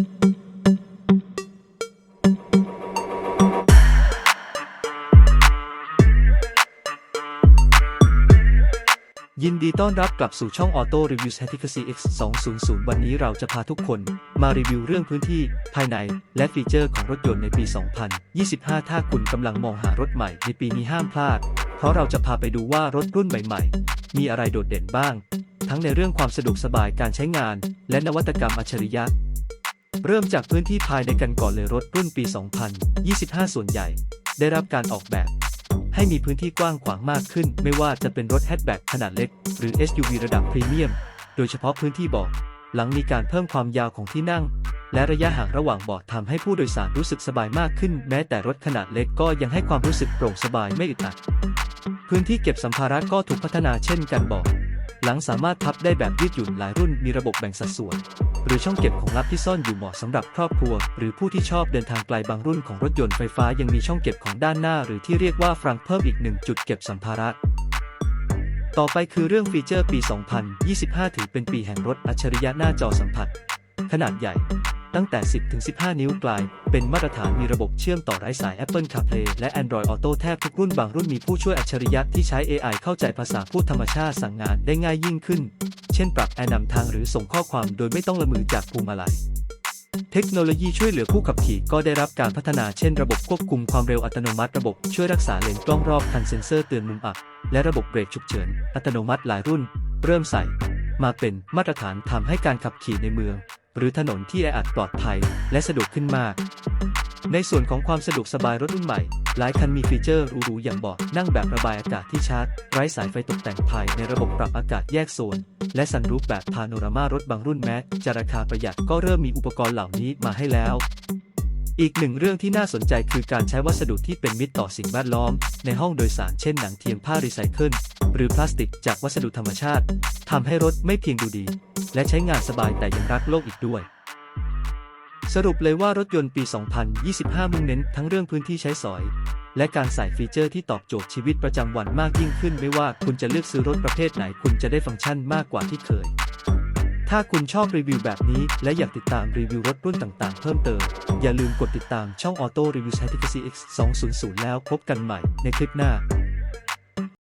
ยินดีต้อนรับกลับสู่ช่อง Auto Review s t a t i c X 200วันนี้เราจะพาทุกคนมารีวิวเรื่องพื้นที่ ภายใน และฟีเจอร์ของรถยนต์ในปี 2025 ถ้าคุณกำลังมองหารถใหม่ในปีนี้ห้ามพลาด เพราะเราจะพาไปดูว่ารถรุ่นใหม่ๆ มีอะไรโดดเด่นบ้าง ทั้งในเรื่องความสะดวกสบายการใช้งาน และนวัตกรรมอัจฉริยะ เริ่มจากพื้นที่ภายในกันก่อนเลยรถรุ่นปี 2025 ส่วนใหญ่ ได้รับการออกแบบ ให้มีพื้นที่กว้างขวางมากขึ้น ไม่ว่าจะเป็นรถแฮชแบ็กขนาดเล็ก หรือ SUV ระดับพรีเมียม โดยเฉพาะพื้นที่เบาะหลังมีการเพิ่มความยาวของที่นั่ง และระยะห่างระหว่างเบาะทำให้ผู้โดยสารรู้สึกสบายมากขึ้น แม้แต่รถขนาดเล็กก็ยังให้ความรู้สึกโปร่งสบายไม่อึดอัดพื้นที่เก็บสัมภาระก็ถูกพัฒนาเช่นกันเบาะหลังสามารถพับได้แบบยืดหยุ่นหลายรุ่นมีระบบแบ่งสัดส่วน หรือช่องเก็บของลับที่ซ่อนอยู่เหมาะสำหรับครอบครัว หรือผู้ที่ชอบเดินทางไกลบางรุ่นของรถยนต์ไฟฟ้ายังมีช่องเก็บของด้านหน้า หรือที่เรียกว่าฟรังเพิ่มอีกหนึ่งจุดเก็บสัมภาระต่อไปคือเรื่องฟีเจอร์ปี 2025 ถือเป็นปีแห่งรถอัจฉริยะหน้าจอสัมผัส ขนาดใหญ่ ตั้งแต่ 10-15 นิ้วกลาย เป็นมาตรฐานมีระบบเชื่อมต่อไร้สาย Apple CarPlay และ Android Auto แทบทุกรุ่นบางรุ่นมีผู้ช่วยอัจฉริยะที่ใช้ AI เข้าใจภาษาพูดธรรมชาติสั่งงานได้ง่ายยิ่งขึ้น เช่นปรับแอร์นำทางหรือส่งข้อความโดยไม่ต้องละมือจากพวงมาลัยเทคโนโลยีช่วยเหลือผู้ขับขี่ก็ได้รับการพัฒนาเช่นระบบควบคุมความเร็วอัตโนมัติระบบช่วยรักษาเลนกล้องรอบคันเซ็นเซอร์เตือนมุมอับ และระบบเบรกฉุกเฉิน อัตโนมัติหลายรุ่น เริ่มใส่ มาเป็นมาตรฐานทำให้การขับขี่ในเมือง หรือถนนที่แออัดปลอดภัย และสะดวกขึ้นมาก ในส่วนของความสะดวกสบายรถรุ่นใหม่ หลายคันมีฟีเจอร์หรูๆอย่างเบาะนั่งแบบระบายอากาศที่ชาร์จไร้สายไฟตกแต่งภายในระบบปรับอากาศแยกโซน และซันรูฟแบบพาโนรามารถบางรุ่นแม้จะราคาประหยัดก็เริ่มมีอุปกรณ์เหล่านี้มาให้แล้วอีกหนึ่งเรื่องที่น่าสนใจคือการใช้วัสดุที่เป็นมิตรต่อสิ่งแวดล้อม ในห้องโดยสารเช่นหนังเทียมผ้ารีไซเคิล หรือพลาสติกจากวัสดุธรรมชาติทำให้รถไม่เพียงดูดี และใช้งานสบายแต่ยังรักโลกอีกด้วย สรุปเลยว่ารถยนต์ปี 2025 มุ่งเน้นทั้งเรื่องพื้นที่ใช้สอย และการใส่ฟีเจอร์ที่ตอบโจทย์ชีวิตประจำวันมากยิ่งขึ้น ไม่ว่าคุณจะเลือกซื้อรถประเภทไหนคุณจะได้ฟังก์ชันมากกว่าที่เคย ถ้าคุณชอบรีวิวแบบนี้ และอยากติดตามรีวิวรถรุ่นต่างๆ เพิ่มเติม อย่าลืมกดติดตามช่อง Auto Review s t a t i c X 200 แล้วพบกันใหม่ในคลิปหน้า